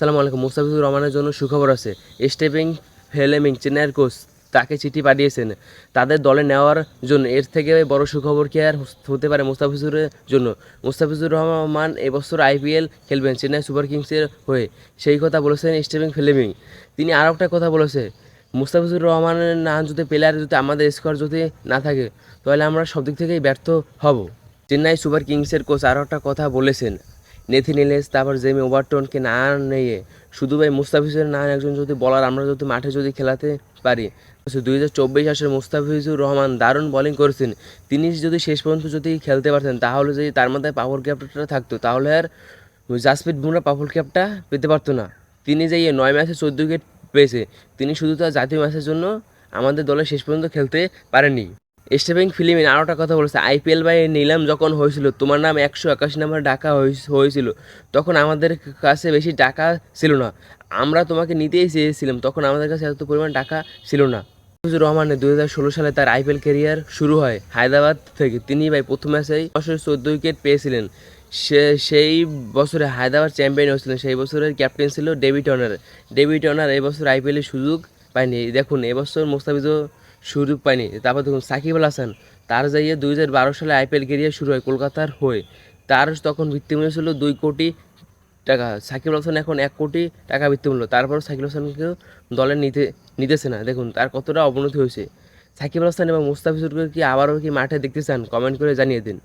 আসসালামু আলাইকুম। মুস্তাফিজুর রহমানের জন্য সুখবর আছে। স্টেপিং ফেলেমিং, চেন্নাইয়ের কোচ তাকে চিঠি পাঠিয়েছেন। তাদের দলে নেওয়ার জন্য এর থেকে বড় সুখবর কি আর হতে পারে মুস্তাফিজুরের জন্য? মুস্তাফিজুর রহমান এবছর আইপিএল খেলবেন চেন্নাই সুপার কিংসের হয়ে। সেই কথা বলেছেন স্টেপিং ফেলেমিং। তিনি আরও একটা কথা বলেছে, মুস্তাফিজুর রহমানের না যদি প্লেয়ার যদি আমাদের স্কোর যদি না থাকে, তাহলে আমরা সব দিক থেকেই ব্যর্থ হব। চেন্নাই সুপার কিংসের কোচ আরও একটা কথা বলেছেন। নেথিনিলেস তারপর জেমি ওভারটনকে না নিয়ে শুধু ভাই মুস্তাফিজুর না, একজন যদি বলার আমরা যদি মাঠে যদি খেলাতে পারি দুই হাজার চব্বিশ আসের মুস্তাফিজুর রহমান দারুণ বোলিং করেছেন। তিনি যদি শেষ পর্যন্ত যদি খেলতে পারতেন, তাহলে যদি তার মধ্যে পাওয়ার ক্যাপটা থাকতো, তাহলে আর জাসপ্রীত বুমরা পাওয়ার ক্যাপটা পেতে পারতো না। তিনি যে নয় ম্যাচে চোদ্দ উইকেট পেয়েছে, তিনি শুধু তার জাতীয় ম্যাচের জন্য আমাদের দলে শেষ পর্যন্ত খেলতে পারেননি। স্টেপিং ফিল্মিন আরও একটা কথা বলেছে, আইপিএল বাই নিলাম যখন হয়েছিল, তোমার নাম একশো একাশি নাম্বার ডাকা হয়েছিল, তখন আমাদের কাছে বেশি টাকা ছিল না। আমরা তোমাকে নিতেই চেয়েছিলাম, তখন আমাদের কাছে এত পরিমাণ টাকা ছিল না। মুস্তাফিজুর রহমানের দুই হাজার ষোলো সালে তার আইপিএল কেরিয়ার শুরু হয় হায়দ্রাবাদ থেকে। তিনি ভাই প্রথম ম্যাচেই বছরে চোদ্দ উইকেট পেয়েছিলেন। সে, সেই বছরে হায়দ্রাবাদ চ্যাম্পিয়ন হয়েছিলেন, সেই বছরের ক্যাপ্টেন ছিল ডেভিড অনার ডেভিড অনার এই বছর আইপিএলের সুযোগ পায়নি। দেখুন এবছর মুস্তাফিজও সুযোগ পায়নি তারপর দেখুন, সাকিব আল হাসান, তার যাইয়ে দুই হাজার বারো সালে আইপিএল কেরিয়ার শুরু হয় কলকাতার হয়ে, তার তখন ভিত্তিমূল্য ছিল দুই কোটি টাকা। সাকিব হাসান এখন এক কোটি টাকা ভিত্তিমূল্য। তারপর সাকিব হাসানকে হাসানকেও দলে নিতে, নিতেছে না। দেখুন, তার কতটা অবনতি হয়েছে। সাকিব হাসান এবং মুস্তাফিজুরকে কি আবারও কি মাঠে দেখতে চান? কমেন্ট করে জানিয়ে দিন।